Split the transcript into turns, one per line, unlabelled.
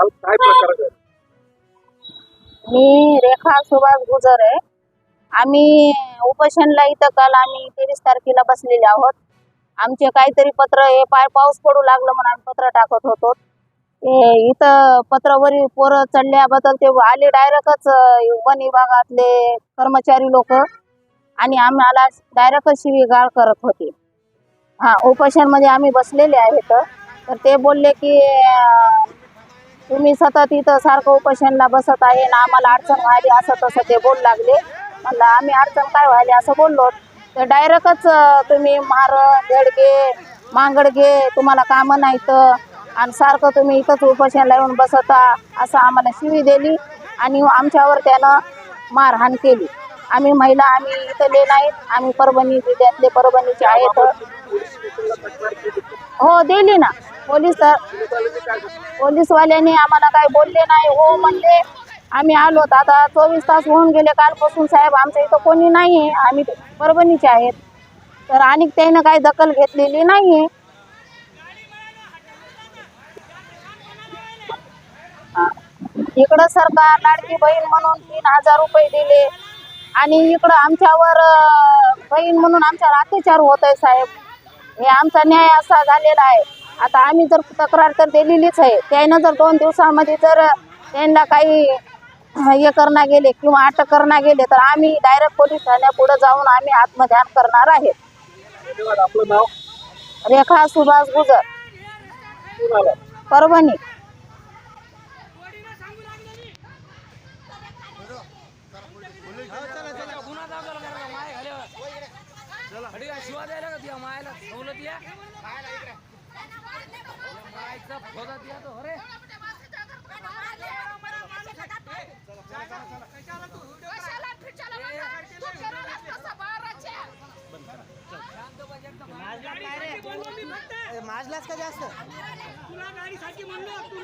काल काय प्रकार घडला?
मी रेखा सुभाष गुजर आहे. आम्ही उपोषणला इथं काल आम्ही तेवीस तारखेला बसलेले आहोत. आमचे काहीतरी पत्र हे पाय पाऊस पडू लागलं म्हणून आम्ही पत्र टाकत होतो. ते इथं पत्रावरील पोरं चढल्याबद्दल ते आले डायरेक्टच वन विभागातले कर्मचारी लोक आणि आम्हाला डायरेक्टच शिवीगाळ करत होते. हा उपोषणमध्ये आम्ही बसलेले आहेत. तर ते बोलले की अं, तुम्ही सतत इथं सारखं उपोषणला बसत आहे ना आम्हाला अडचण व्हायली असं तसं ते बोलू लागले. म्हणलं आम्ही अडचण काय व्हायली असं बोललो. तर डायरेक्टच तुम्ही मार देडगे मांगडगे तुम्हाला कामं नाहीत. आणि सारखं तुम्ही इथंच उपोषणला येऊन बसता असं आम्हाला शिवी दिली आणि आमच्यावर त्यानं मारहाण केली. आम्ही महिला आम्ही इथले नाहीत. आम्ही परभणी जिल्ह्यातले परभणीचे आहेत. हो दिली ना. पोलीस
पोलिसांनी
पोलीसवाल्यांनी आम्हाला काही बोलले नाही. हो म्हणले आम्ही आलो आता चोवीस तास होऊन गेले कालपासून साहेब आमच्या इथं कोणी नाही आहे. आम्ही परभणीचे आहेत. तर आणि त्यानं काही दखल घेतलेली नाही. आहे इकडं सरकार लाडकी बहीण म्हणून तीन हजार रुपये दिले. आणि इकडं आमच्यावर बहीण म्हणून आमच्यावर अत्याचार होत आहे साहेब. हे आमचा न्याय असा झालेला आहे. आता आम्ही जर तक्रार तर दिलेलीच आहे. त्यानं जर दोन दिवसामध्ये जर त्यांना काही हे करणार गेले किंवा अटक करणार गेले तर आम्ही डायरेक्ट पोलीस ठाण्यापुढे जाऊन आम्ही आत्मध्यान करणार आहे.
धन्यवाद. आपलं नाव?
रेखा सुभाष गुजर. परभणी.
शिवा द्यायला का तुझ्या मायला? सवलत या माझलाच का जास्त? तुला अरे
माजलाच का